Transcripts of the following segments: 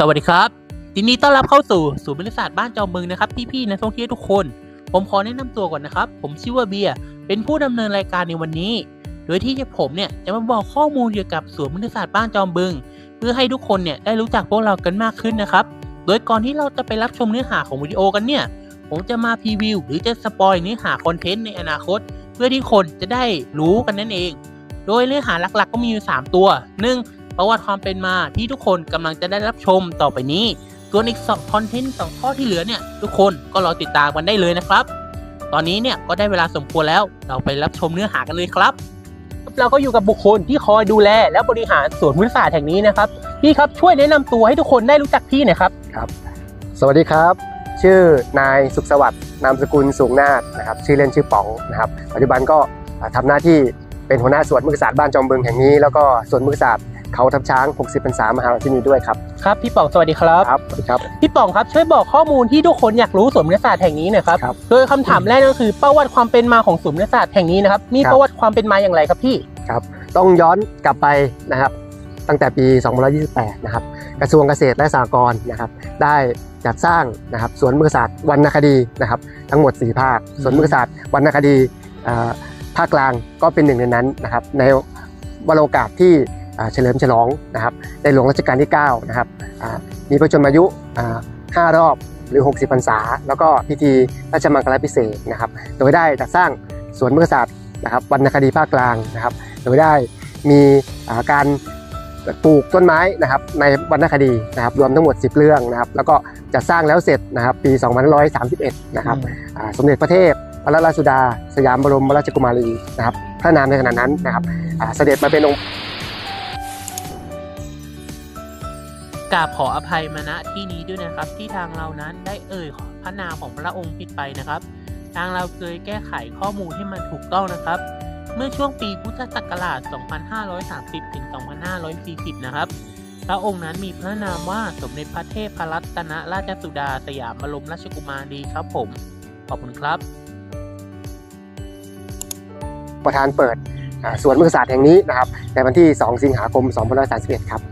สวัสดีครับยินดีต้อนรับเข้าสู่ศูนย์บริษัทบ้านจอมบึงนะครับพี่ๆนักท่องเที่ยวทุกคน ผมขอแนะนำตัวก่อนนะครับ ผมชื่อว่าเบียร์เป็นผู้ดำเนินรายการในวันนี้ โดยที่ผมเนี่ยจะมาบอกข้อมูลเกี่ยวกับสวนบริษัทบ้านจอมบึง เพื่อให้ทุกคนเนี่ยได้รู้จักพวกเรากันมากขึ้นนะครับ โดยก่อนที่เราจะไปรับชมเนื้อหาของวิดีโอกันเนี่ย ผมจะมาพรีวิวหรือจะสปอยเนื้อหาคอนเทนต์ในอนาคต เพื่อที่คนจะได้รู้กันนั่นเอง โดยเนื้อหาหลักๆ ก็มีอยู่ 3 ตัว 1. ประวัติความเป็นมาที่ทุกคนกำลังจะได้รับชมต่อไปนี้ส่วนอีกสองคอนเทนต์สองข้อที่เหลือเนี่ย ทุกคนก็รอติดตามกันได้เลยนะครับ ตอนนี้เนี่ยก็ได้เวลาสมควรแล้วเราไปรับชมเนื้อหากันเลยครับ เราก็อยู่กับบุคคลที่คอยดูแล และบริหารสวนพฤกษศาสตร์แห่งนี้นะครับพี่ครับช่วยแนะนำตัวให้ทุกคนได้รู้จักพี่หน่อยครับครับ สวัสดีครับ ชื่อนายสุขสวัสดิ์นามสกุลสูงนาถนะครับ ชื่อเล่นชื่อป๋องนะครับ ปัจจุบันก็อ่าทำหน้าที่เป็นหัวหน้าสวนมฤกษศาสตร์บ้านจอมบึงแห่งนี้แล้วก็สวนมฤกษศาสตร์ เขาทับช้าง 60พรรษามหาราชินีด้วยครับ ครับพี่ป๋องสวัสดีครับครับสวัสดีครับ พี่ป๋องครับช่วยบอกข้อมูลที่ทุกคนอยากรู้สวนพฤกษศาสตร์แห่งนี้หน่อยครับครับโดยคำถามแรกก็คือประวัติความเป็นมาของสวนพฤกษศาสตร์แห่งนี้นะครับ มีครับประวัติความเป็นมาอย่างไรครับพี่ต้องย้อนกลับไปนะครับ ตั้งแต่ปี 2528 นะครับ กระทรวงเกษตรและสหกรณ์นะครับ ได้จัดสร้างนะครับสวนมฤกษศาสตร์วรรณคดีนะครับ ทั้งหมด 4 ภาคสวนมฤกษศาสตร์วรรณคดีอ่าภาคกลางก็เป็นหนึ่งในนั้นนะครับในวันโอกาสที่อ่า เฉลิมฉลองนะครับในหลวงรัชกาลที่9นะครับอ่ามีพระชนมายุอ่าห้ารอบหรือ 60พรรษา แล้วก็พิธีราชมังคลาพิเศษกนะครับ โดยได้จัดสร้างสวนมฤกษศาสตร์นะครับวรรณคดีภาคกลางนะครับ โดยได้มีอ่าการปลูกต้นไม้นะครับในวรรณคดีนะครับรวมทั้งหมด 10 เรื่องนะครับ แล้วก็จะสร้างแล้วเสร็จนะครับปี 2531 นะครับอ่าสมเด็จพระเทพพระราชสุดา สยามบรมราชกุมารีนะครับพระนามในขณะนั้นนะครับอ่าเสด็จมาเป็นองค์ กราบขออภัยมาณที่นี้ด้วยนะครับ ที่ทางเรานั้นได้เอ่ยพระนามของพระองค์ผิดไปนะครับ ทางเราเคยแก้ไขข้อมูลให้มันถูกต้องนะครับ เมื่อช่วงปีพุทธศักราช 2530 ถึง 2540 นะครับ พระองค์นั้นมีพระนามว่าสมเด็จพระเทพพรัตนราชสุดาสยามบรมราชกุมารีครับผม ขอบคุณครับ ประธานเปิดอ่าสวนมฤกษศาสตร์แห่งนี้นะครับ ในวันที่ 2 สิงหาคม 2531 ครับ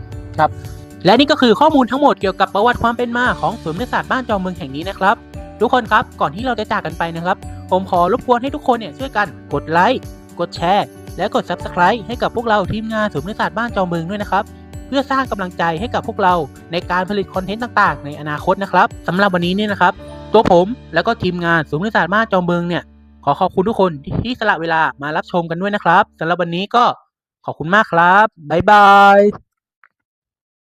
และนี่ก็คือข้อมูลทั้งหมดเกี่ยวกับประวัติความเป็นมาของสวนพฤกษศาสตร์บ้านจอมเมืองแห่งนี้นะครับ ทุกคนครับก่อนที่เราจะจากกันไปนะครับ ผมขอรบกวนให้ทุกคนเนี่ยช่วยกันกดไลค์กดแชร์ และกด Subscribe ให้กับพวกเราทีมงานสวนพฤกษศาสตร์บ้านจอมเมืองด้วยนะครับ เพื่อสร้างกำลังใจให้กับพวกเราในการผลิตคอนเทนต์ต่างๆ ในอนาคตนะครับสำหรับวันนี้เนี่ยนะครับ ตัวผมแล้วก็ทีมงานสวนพฤกษศาสตร์บ้านจอมเมืองเนี่ยขอขอบคุณทุกคนที่สละเวลามารับชมกันด้วยนะครับสำหรับวันนี้ก็ขอบคุณมากครับบ๊ายบาย